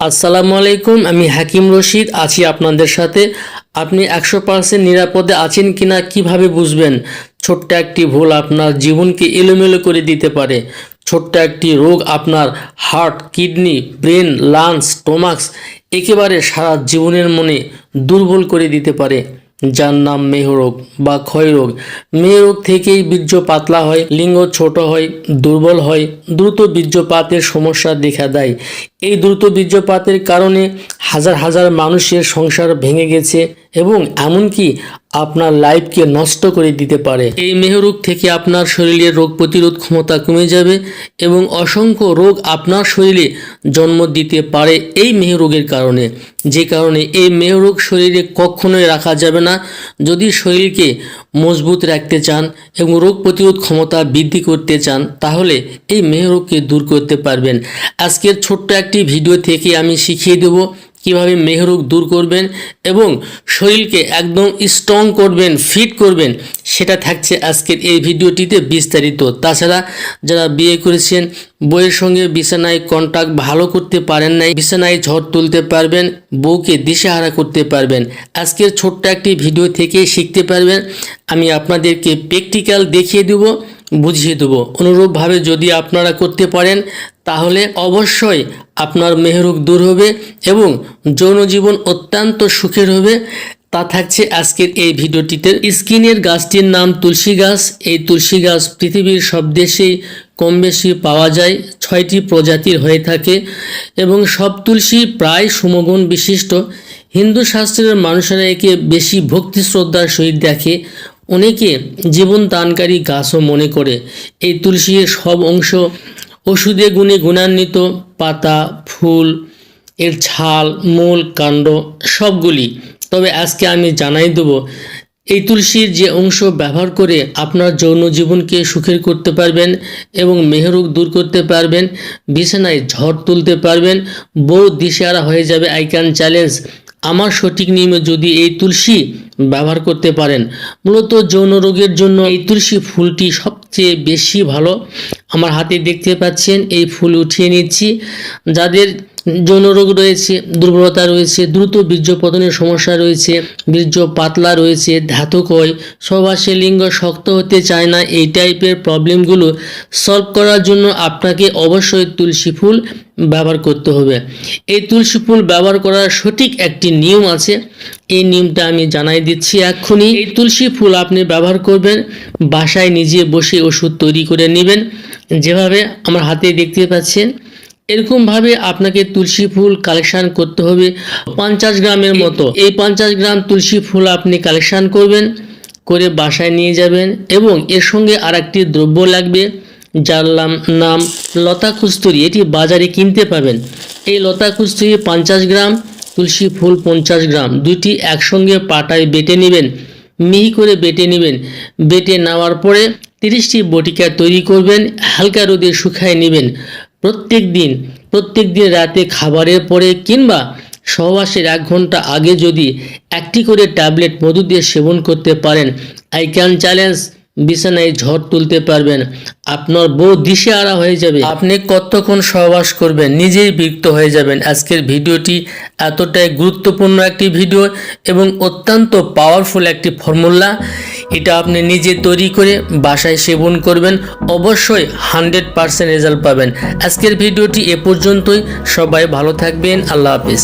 আসসালামু আলাইকুম, আমি হাকিম রশিদ, আছি আপনাদের সাথে। আপনি একশো পার্সেন্ট নিরাপদে আছেন কিনা কীভাবে বুঝবেন? ছোট্ট একটি ভুল আপনার জীবনকে এলোমেলো করে দিতে পারে। ছোট্ট একটি রোগ আপনার heart, kidney, brain, lungs, stomachs একেবারে সারা জীবনের মনে দুর্বল করে দিতে পারে। যার নাম মেহরোগ বা ক্ষয়রোগ মেহরোগ থেকেই বীর্য পাতলা হয়, লিঙ্গ ছোট হয়, দুর্বল হয়, দ্রুত বীর্যপাতের সমস্যা দেখা দেয়। এই দ্রুত বীর্যপাতের কারণে হাজার হাজার মানুষের সংসার ভেঙে গেছে এবং এমনকি আপনার লাইফকে নষ্ট করে দিতে পারে। এই মেহরোগ থেকে আপনার শরীরের রোগ প্রতিরোধ ক্ষমতা কমে যাবে এবং অসংখ্য রোগ আপনার শরীরে জন্ম দিতে পারে এই মেহরোগের কারণে। যে কারণে এই মেহরোগ শরীরে কখনোই রাখা যাবে না। যদি শরীরকে মজবুত রাখতে চান এবং রোগ প্রতিরোধ ক্ষমতা বৃদ্ধি করতে চান, তাহলে এই মেহরোগকে দূর করতে পারবেন। আজকের ছোট্ট একটি ভিডিও থেকে আমি শিখিয়ে দেবো কীভাবে মেহরুগ দূর করবেন এবং শরীরকে একদম স্ট্রং করবেন ফিট করবেন, সেটা থাকছে আজকের এই ভিডিওটিতে বিস্তারিত। তাছাড়া যারা বিয়ে করেছেন বইয়ের সঙ্গে বিছানায় কন্টাক্ট ভালো করতে পারেন নাই, বিছানায় ঝড় তুলতে পারবেন, বউকে দিশেহারা করতে পারবেন। আজকের ছোট্ট একটি ভিডিও থেকে শিখতে পারবেন। আমি আপনাদেরকে প্র্যাকটিক্যাল দেখিয়ে দেবো। বুঝিয়ে দেবো। অনুরূপভাবে যদি আপনারা করতে পারেন, তাহলে অবশ্যই আপনার মেহরুক দূর হবে এবং যৌন জীবন অত্যন্ত সুখের হবে। তা থাকছে আজকের এই ভিডিওটিতে। স্কিনের গাছটির নাম তুলসী গাছ। এই তুলসী গাছ পৃথিবীর সব দেশেই কম বেশি পাওয়া যায়। ছয়টি প্রজাতির হয়ে থাকে এবং সব তুলসী প্রায় সমগুণ বিশিষ্ট। হিন্দু শাস্ত্রের মানুষেরা একে বেশি ভক্তি শ্রদ্ধার সহিত দেখে। অনেকে জীবন দানকারী গাছও মনে করে, এই তুলসীর সব অংশ ওষুধে গুণে গুণান্বিত, পাতা, ফুল, এর ছাল, মূল, কাণ্ড, সবগুলি। তবে আজকে আমি জানাই দেব, এই তুলসীর যে অংশ ব্যবহার করে আপনার যৌন জীবনকে সুখের করতে পারবেন এবং মেহরুগ দূর করতে পারবেন, বিছানায় ঝড় তুলতে পারবেন, বউ দিশেহারা হয়ে যাবে আই ক্যান চ্যালেঞ্জ আমার সঠিক নিয়মে যদি এই তুলসী ব্যবহার করতে পারেন। মূলত যৌন রোগের জন্য এই তুলসী ফুলটি সবচেয়ে বেশি ভালো। আমার হাতে দেখতে পাচ্ছেন, এই ফুল উঠিয়ে নিচ্ছি। যাদের যৌন রোগ রয়েছে, দুর্বলতা রয়েছে, দ্রুত বীর্য পতনের সমস্যা রয়েছে, বীর্য পাতলা রয়েছে, ধাতক হয় সবাসে লিঙ্গ শক্ত হতে চায় না, এই টাইপের প্রবলেমগুলো সলভ করার জন্য আপনাকে অবশ্যই তুলসী ফুল ব্যবহার করতে হবে। এই তুলসী ফুল ব্যবহার করার সঠিক একটি নিয়ম আছে। এই নিয়মটা আমি জানাই দিচ্ছি এক্ষুনি। এই তুলসী ফুল আপনি ব্যবহার করবেন বাসায় নিজে বসে ওষুধ তৈরি করে নেবেন। যেভাবে আমার হাতে দেখতে পাচ্ছেন এরকমভাবে আপনাকে তুলসী ফুল কালেকশন করতে হবে পঞ্চাশ গ্রামের মতো। এই পঞ্চাশ গ্রাম তুলসী ফুল আপনি কালেকশন করবেন করে বাসায় নিয়ে যাবেন এবং এর সঙ্গে আর একটি দ্রব্য লাগবে যার নাম- নাম লতা কুস্তুরি। এটি বাজারে কিনতে পাবেন। এই লতা কুস্তুরি পঞ্চাশ গ্রাম তুলসী ফুল পঞ্চাশ গ্রাম। দুইটি একসঙ্গে পাটায় বেটে নেবেন। মিহি করে বেটে নেবেন। বেটে নেওয়ার পরে তিরিশটি বটিকা তৈরি করবেন। হালকা রোদে শুকায় নেবেন। প্রত্যেক দিন প্রত্যেক দিন রাতে খাবারের পরে কিংবা সহবাসের এক ঘণ্টা আগে যদি একটি করে ট্যাবলেট মধু দিয়ে সেবন করতে পারেন। আই ক্যান চ্যালেঞ্জ বিছানায় ঝড় তুলতে পারবেন। আপনার বউ আড়া হয়ে যাবে। আপনি কতক্ষণ সহবাস করবেন? নিজেই বিরক্ত হয়ে যাবেন। আজকের ভিডিওটি এতটাই গুরুত্বপূর্ণ একটি ভিডিও এবং অত্যন্ত পাওয়ারফুল একটি ফর্মুলা এটা আপনি নিজে তৈরি করে বাসায় সেবন করবেন। অবশ্যই হান্ড্রেড পারসেন্ট রেজাল্ট পাবেন। আজকের ভিডিওটি এ পর্যন্তই। সবাই ভালো থাকবেন। আল্লাহ হাফিজ।